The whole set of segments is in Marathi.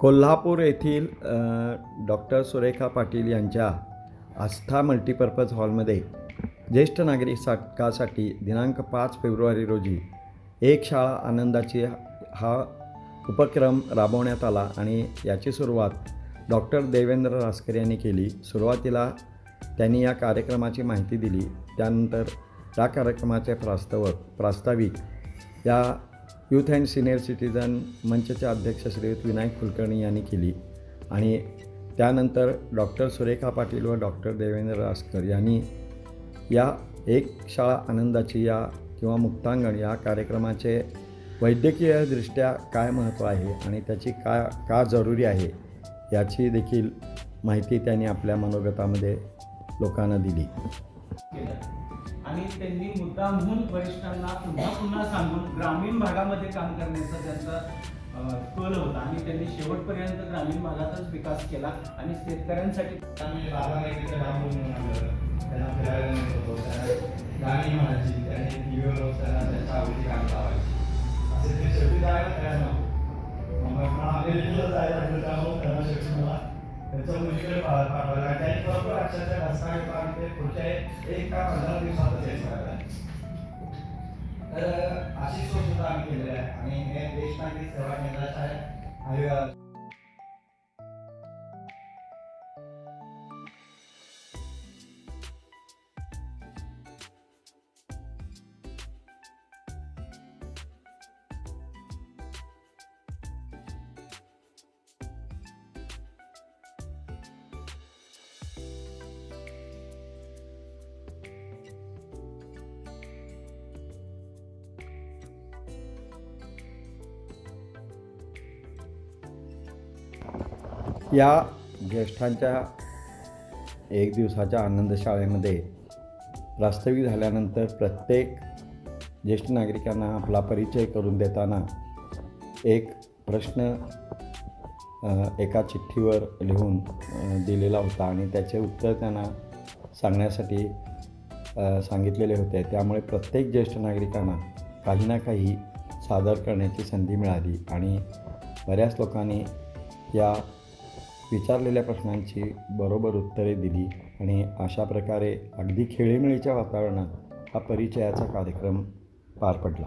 कोल्हापूर येथील डॉक्टर सुरेखा पाटील यांच्या आस्था मल्टीपर्पज हॉलमध्ये ज्येष्ठ नागरिक साठकासाठी दिनांक पाच फेब्रुवारी रोजी एक शाळा आनंदाची हा उपक्रम राबवण्यात आला आणि याची सुरुवात डॉक्टर देवेंद्र रासकर यांनी केली. सुरुवातीला त्यांनी या कार्यक्रमाची माहिती दिली. त्यानंतर या कार्यक्रमाचे प्रास्तावक प्रास्ताविक या यूथ अँड सिनियर सिटीजन मंचचे अध्यक्ष श्रीयुत विनायक कुलकर्णी यांनी केली. आणि त्यानंतर डॉक्टर सुरेखा पाटील व डॉक्टर देवेंद्र रासकर यांनी या एक शाळा आनंदाची या किंवा मुक्तांगण या कार्यक्रमाचे वैद्यकीयदृष्ट्या काय महत्त्व आहे आणि त्याची का का जरुरी आहे याची देखील माहिती त्यांनी आपल्या मनोगतामध्ये लोकांना दिली. आणि त्यांनी मुद्दा म्हणून वरिष्ठांना पुन्हा पुन्हा सांगून ग्रामीण भागामध्ये काम करण्याचा त्यांचा कल होता. आणि त्यांनी शेवटपर्यंत ग्रामीण भागातच विकास केला आणि शेतकऱ्यांसाठी आम्ही बागायतीचं नाव म्हणून आणलं त्यांना फिरायला मुश्किल होतो लागलं आणि बरोबर अक्षरशः रस्ता घेतला आणि ते पुढच्या एक का पंधरा दिवसातच हे करायला तर अशी सोय सुद्धा आम्ही केलेली आहे. आणि हे देश सेवा केंद्राच्या आहे. या ज्येष्ठांच्या एक दिवसाच्या आनंद शाळेमध्ये वास्तविक झाल्यानंतर प्रत्येक ज्येष्ठ नागरिकांना आपला परिचय करून देताना एक प्रश्न एका चिठ्ठीवर लिहून दिलेला होता आणि त्याचे उत्तर त्यांना सांगण्यासाठी सांगितलेले होते. त्यामुळे प्रत्येक ज्येष्ठ नागरिकांना काही ना काही सादर करण्याची संधी मिळाली आणि बऱ्याच लोकांनी या विचारलेल्या प्रश्नांची बरोबर उत्तरे दिली आणि अशा प्रकारे अगदी खेळीमेळीच्या वातावरणात हा परिचयाचा कार्यक्रम पार पडला.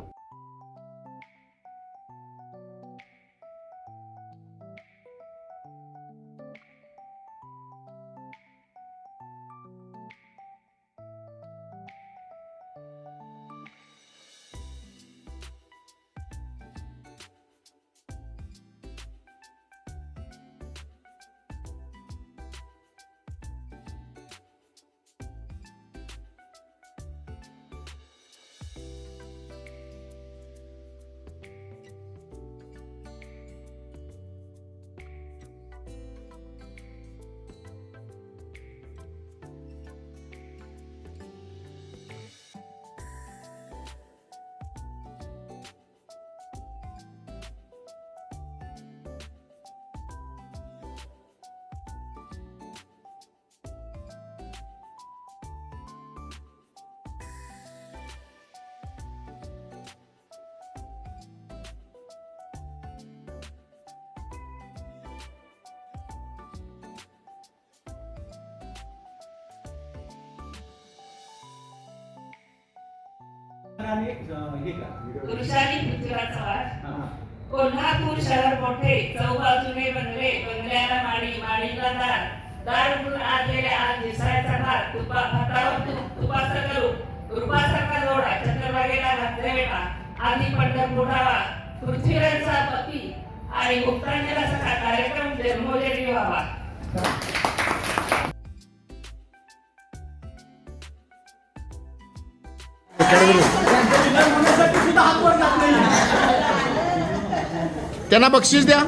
आणि, अं, हे का? पुरुषांनी. कोल्हापूर शहर मोठे चौबाजूने बनले बंगल्याला माडी माडीला दार. दार उघडून आत गेले आज दिसायचा भार. तुपा भातावर तूप तुपाचा करू रुपासारखा जोडा चंद्रभागेला घातले बेटा आधी पंढर बुडावा पृथ्वीराजचा पती. आणि मुक्तांजलाचा कार्यक्रम जन्मोजरी व्हावा त्यांना बक्षीस द्या.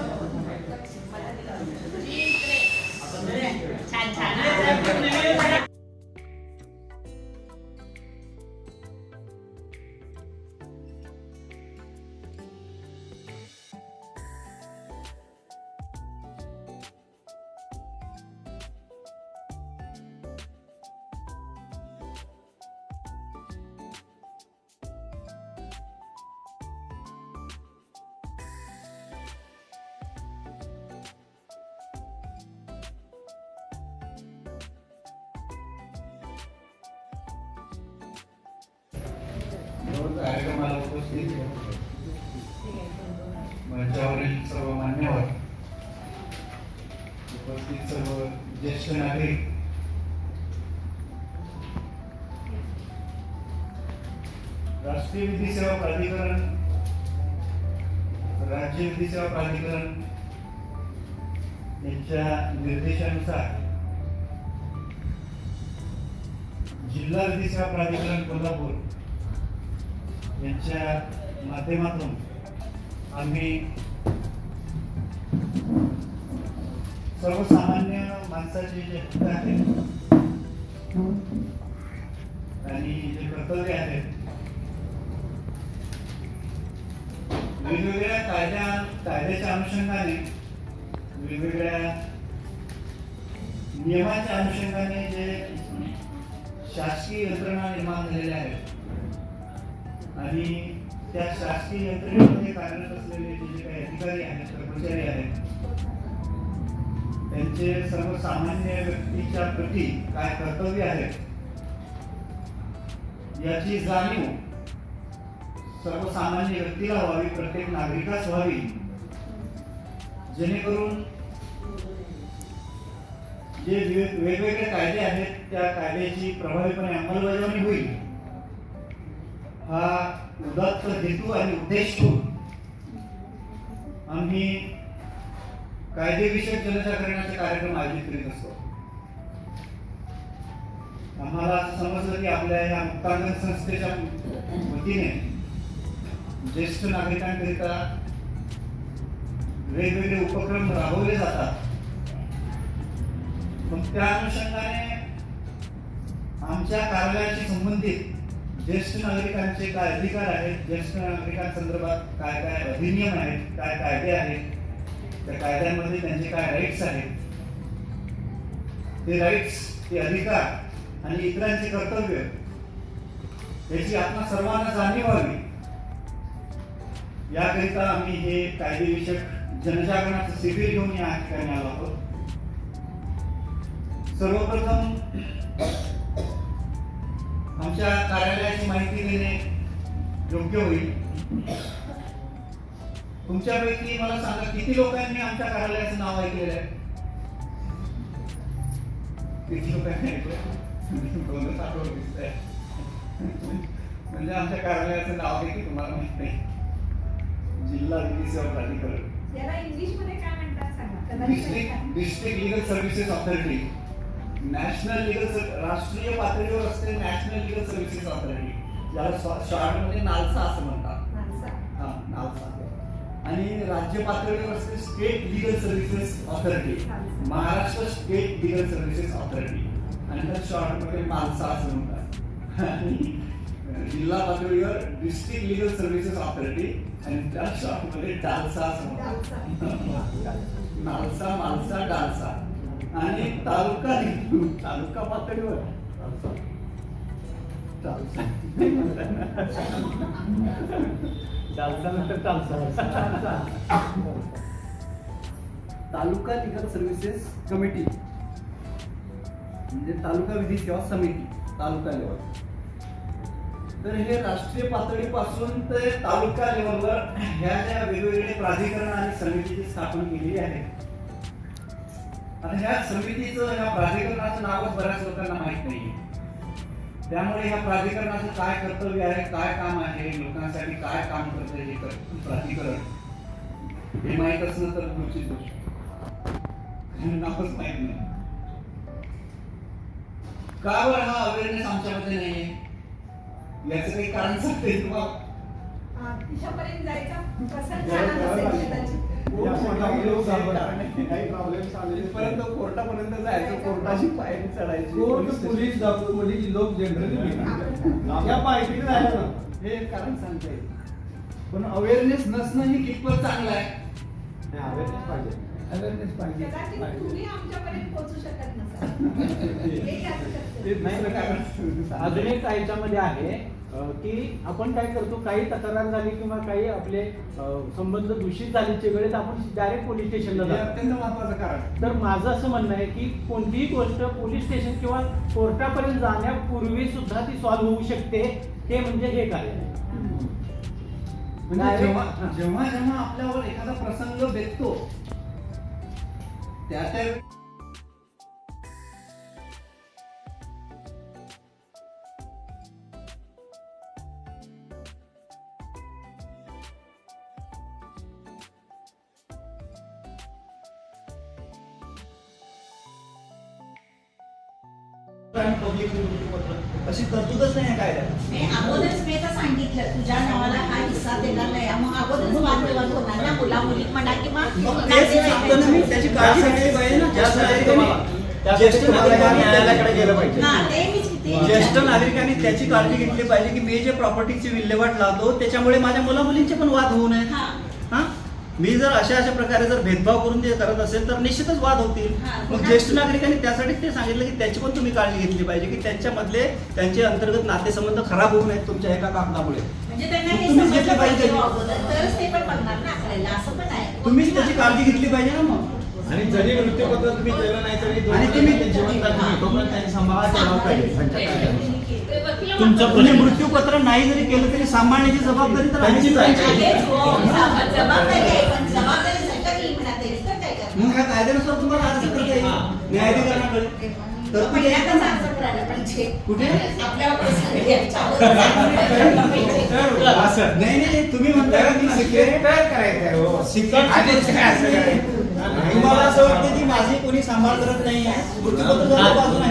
कार्यक्रमाला उपस्थित मंचावरील सर्व मान्यवर उपस्थित सर्व ज्येष्ठ नागरिक राष्ट्रीय विधी सेवा प्राधिकरण राज्य विधी सेवा प्राधिकरण यांच्या निर्देशानुसार जिल्हा विधी सेवा प्राधिकरण कोल्हापूर यांच्या माध्यमातून आम्ही सर्वसामान्य माणसाचे जे हक्क आहेत आणि जे कर्तव्य आहेत वेगवेगळ्या कायद्या कायद्याच्या अनुषंगाने वेगवेगळ्या नियमाच्या अनुषंगाने जे शासकीय यंत्रणा निर्माण झालेल्या आहेत आणि त्या शासकीय यंत्रणेमध्ये कार्यरत असलेले जे जे काही अधिकारी आहेत कर्मचारी आहेत त्यांचे सर्वसामान्य व्यक्तीच्या प्रती काय कर्तव्य आहेत याची जाणीव सर्वसामान्य व्यक्तीला व्हावी प्रत्येक नागरिकास व्हावी जेणेकरून जे वेगवेगळे कायदे आहेत त्या कायद्याची प्रभावीपणे अंमलबजावणी होईल. हा उदात्त हेतू आणि उद्देश ठेवून आम्ही कायदेविषयक जनजागरणाचे कार्यक्रम आयोजित करीत असतो. आम्हाला असं समजलं की आपल्या या मुक्तांगण संस्थेच्या वतीने ज्येष्ठ नागरिकांकरिता वेगवेगळे उपक्रम राबवले जातात. मग त्या अनुषंगाने आमच्या कार्यालयाशी संबंधित ज्येष्ठ नागरिकांचे काय अधिकार आहेत? ज्येष्ठ नागरिकांसंदर्भात काय काय अधिनियम आहेत? काय कायदे आहेत? त्या कायद्यांमध्ये त्यांचे काय राईट्स आहेत? ते राईट्स ते अधिकार आणि इतरांचे कर्तव्य याची आपण सर्वांना जाणीव व्हावी याकरिता आम्ही हे कायदेविषयक जनजागरणाचं शिबिर घेऊन या ठिकाणी आलो आहोत. सर्वप्रथम आमच्या कार्यालयाची माहिती देणे योग्य होईल. तुमच्यापैकी मला सांगा किती लोकांनी आमच्या कार्यालयाचं नाव ऐकलेलं आहे? किती लोकांनी ऐकलं? दोनच आठवड दिसतंय. म्हणजे आमच्या कार्यालयाचं नाव आहे की तुम्हाला माहीत नाही. जिल्हा विधी सेवा प्राधिकरण district legal services authority. National legal राष्ट्रीय पातळीवर असते नॅशनल लिगल सर्व्हिसेस ऑथॉरिटी ज्याला शॉर्टमध्ये नालसा असं म्हणतात. हा नालसा. आणि राज्य पातळीवर असते state legal services authority Maharashtra state legal services authority आणि त्या शॉर्टमध्ये मालसा असं म्हणतात. आणि जिल्हा पातळीवर डिस्ट्रिक्ट लिगल सर्व्हिसेस ऑथॉरिटी आणि त्या शॉर्टमध्ये डालसा असं म्हणतात. NALSA मालसा DALSA. आणि तालुका तालुका पातळीवर. तालुका लिगल सर्व्हिसेस कमिटी म्हणजे तालुका विधी सेवा समिती तालुका लेवल तर हे राष्ट्रीय पातळीपासून ते तालुका लेवलवर ह्या ज्या वेगवेगळे प्राधिकरण आणि समितीची स्थापन केलेली आहे आता ह्या समितीचं ह्या प्राधिकरणाचं नावच बऱ्याच लोकांना माहीत नाही त्यामुळे ह्या प्राधिकरणाचं काय कर्तव्य आहे काय काम आहे लोकांसाठी काय काम करतं हे कर- प्राधिकरण हे माहीत असणं तर पुढची गोष्ट. नावच माहीत नाही. का बरं हा अवेअरनेस आमच्यामध्ये नाहीये? याचं काही कारण सांगते तुम्हाला जायचं छान असेल कदाचित. इथपर्यंत कोर्टापर्यंत जायचं कोर्टाची पायरी चढायची. कोर्ट पोलीस डॉक्टर म्हणजे लोक जनरली या पायरीने ना हे कारण सांगते पण अवेअरनेस नसणं ही कितपत चांगलं आहे? अवेअरनेस पाहिजे. अवेअरनेस पाहिजे. तुम्ही आमच्यापर्यंत पोहोचू शकत नसाल. अजून एक ह्याच्यामध्ये आहे की आपण काय करतो काही तक्रार झाली किंवा काही आपले संबंध दूषित झाल्याच्या वेळेस आपण डायरेक्ट पोलीस स्टेशनला जातो. अत्यंत महत्वाचं कारण तर माझं असं म्हणणं आहे की कोणतीही गोष्ट पोलीस स्टेशन किंवा कोर्टापर्यंत जाण्यापूर्वी सुद्धा ती सॉल्व्ह होऊ शकते ते म्हणजे हे कार्य. म्हणजे जेव्हा. जेव्हा आपल्यावर एखादा प्रसंग बेततो त्या त्या पब्लिक मृत्यूपत्र अशी तरतूदच नाही आहे कायद्यात. मी अगोदरच मी तर सांगितलं तुझ्या नावाला हा हिस्सा देणार नाही. मग अगोदरच वादविवाद होणार ना? मुला मुली म्हणा किंवा त्याची काळजी घेतली पाहिजे ना. ज्येष्ठ नागरिकांनी न्यायालयाकडे गेलं पाहिजे. हा ते मी ते- ज्येष्ठ नागरिकांनी त्याची काळजी घेतली पाहिजे की मी जे प्रॉपर्टीची विल्हेवाट लावतो त्याच्यामुळे माझ्या मुला मुलींचे पण वाद होऊ नये हा. हा? मी जर अशा अशा प्रकारे जर भेदभाव करून ते करत असेल तर निश्चितच वाद होतील. मग ज्येष्ठ नागरिकांनी त्यासाठी ते सांगितलं की त्याची पण तुम्ही काळजी घेतली पाहिजे की त्यांच्यामधले त्यांचे अंतर्गत नातेसंबंध खराब होऊ नयेत तुमच्या एका कागदामुळे म्हणजे तुम्हीच घेतलं पाहिजे. तुम्हीच त्याची काळजी घेतली पाहिजे ना मग आणि जरी मृत्यूपत्र तुम्ही केलं नाही तरी आणि तुम्ही- जिवंत तोपर्यंत त्यांनी सांभाळा ठेवावं पाहिजे त्यांच्या कायद्यानुसार. तुमचं तुम्ही मृत्यूपत्र नाही जरी केलं तरी सांभाळण्याची जबाबदारी तर त्यांचीच आहे. आहेच हो. जबाबदारी आहे पण जबाबदारी सरकारने म्हणा तरी तर काय करणार? मग ह्या कायद्यानुसार तुम्हाला अर्ज करता येईल न्यायाधिकरणाकडे. तर पहिल्यांदाच करायला पाहिजे. कुठे? याच्यावर असं नाही नाही तुम्ही म्हणता की आहे हो. तुम्हाला असं वाटतं की माझी कोणी सांभाळ करत नाही मृत्यूपत्र जर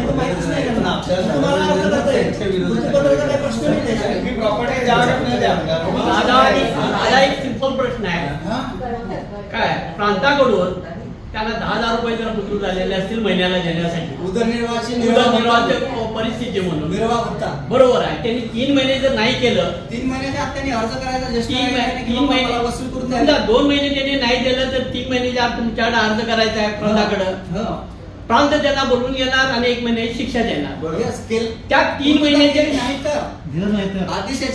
तर माहितीच नाही त्यांना. तुम्हाला अर्ज करता येईल मृत्यूपत्राचा काही प्रश्न नाही त्याच्यात. मी प्रॉपर्टी द्यावं एक सिंपल प्रश्न आहे. हा? काय? प्रांताकडून त्यांना दहा हजार रुपये जर मंजूर झालेले असतील महिन्याला देण्यासाठी. उदरनिर्वाहाची निर्वाह उदरनिर्वाहाची परिस्थिती म्हणून. निर्वाह होता बरोबर आहे. त्यांनी तीन महिने जर नाही केलं तीन महिन्याच्या आत त्यांनी अर्ज करायचा तीन महिने महिने वसूल करून समजा दोन महिने त्यांनी नाही दिलं तर तीन महिन्याच्या आत तुमच्याकडे अर्ज करायचा आहे प्रांताकडं हो. प्रांत त्यांना बोलून घेणार आणि एक महिने शिक्षा देणार. त्या तीन महिन्याचे नाही तर?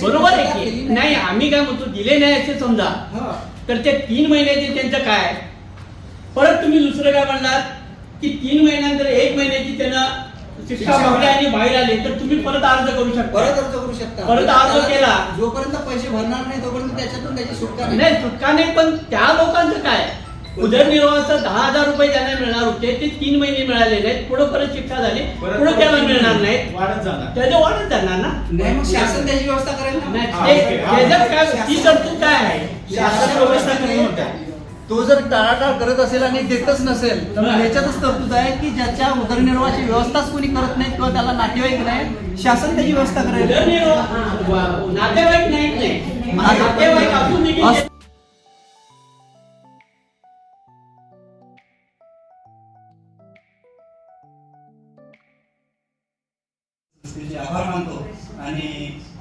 बरोबर आहे की नाही. आम्ही काय म्हणतो दिले नाही असे समजा. हो. तर ते तीन महिन्याचे त्यांचं काय? परत तुम्ही दुसरं काय म्हणणार? की तीन महिन्यानंतर एक महिन्याची त्यांना शिक्षा शिक्षा. भोगली आणि बाहेर आले तर तुम्ही परत अर्ज करू परत शकता अर्ज करू शकता. परत अर्ज त्याला- केला. जोपर्यंत पैसे भरणार नाही तोपर्यंत त्याच्यातून त्याची सुटका नाही. नाही सुटका नाही पण त्या लोकांचं काय? उदरनिर्वाहाचं दहा हजार रुपये त्यांना मिळणार होते ते तीन महिने मिळाले नाहीत पुढे परत शिक्षा झाली पुढे त्याला मिळणार नाहीत. वाढत जाणार. त्याचे वाढत जाणार ना? नाही मग शासन त्याची व्यवस्था करेल ना. नाही, काय ती तरतूद काय आहे? शासन व्यवस्था करेल. तो जर टाळाटाळ करत असेल आणि देतच नसेल तर मग बरं. याच्यातच तरतूद आहे की ज्याच्या उदरनिर्वाहाची व्यवस्थाच कोणी करत नाही किंवा त्याला नातेवाईक नाही शासन त्याची व्यवस्था वा- नातेवाईक नाही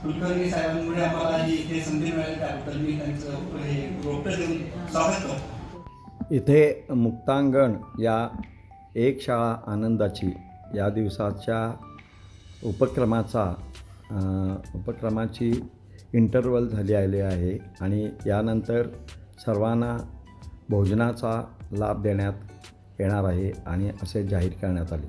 कुलकर्णी साहेबांमुळे आम्हाला ही इथे संधी मिळाली. त्याबद्दल मी त्यांचं हे रोपटं देऊन स्वागत करतो. इथे मुक्तांगण या एक शाळा आनंदाची या दिवसाच्या उपक्रमाचा उपक्रमाची इंटरवल झाली आली आहे आणि यानंतर सर्वांना भोजनाचा लाभ देण्यात येणार आहे आणि असे जाहीर करण्यात आले.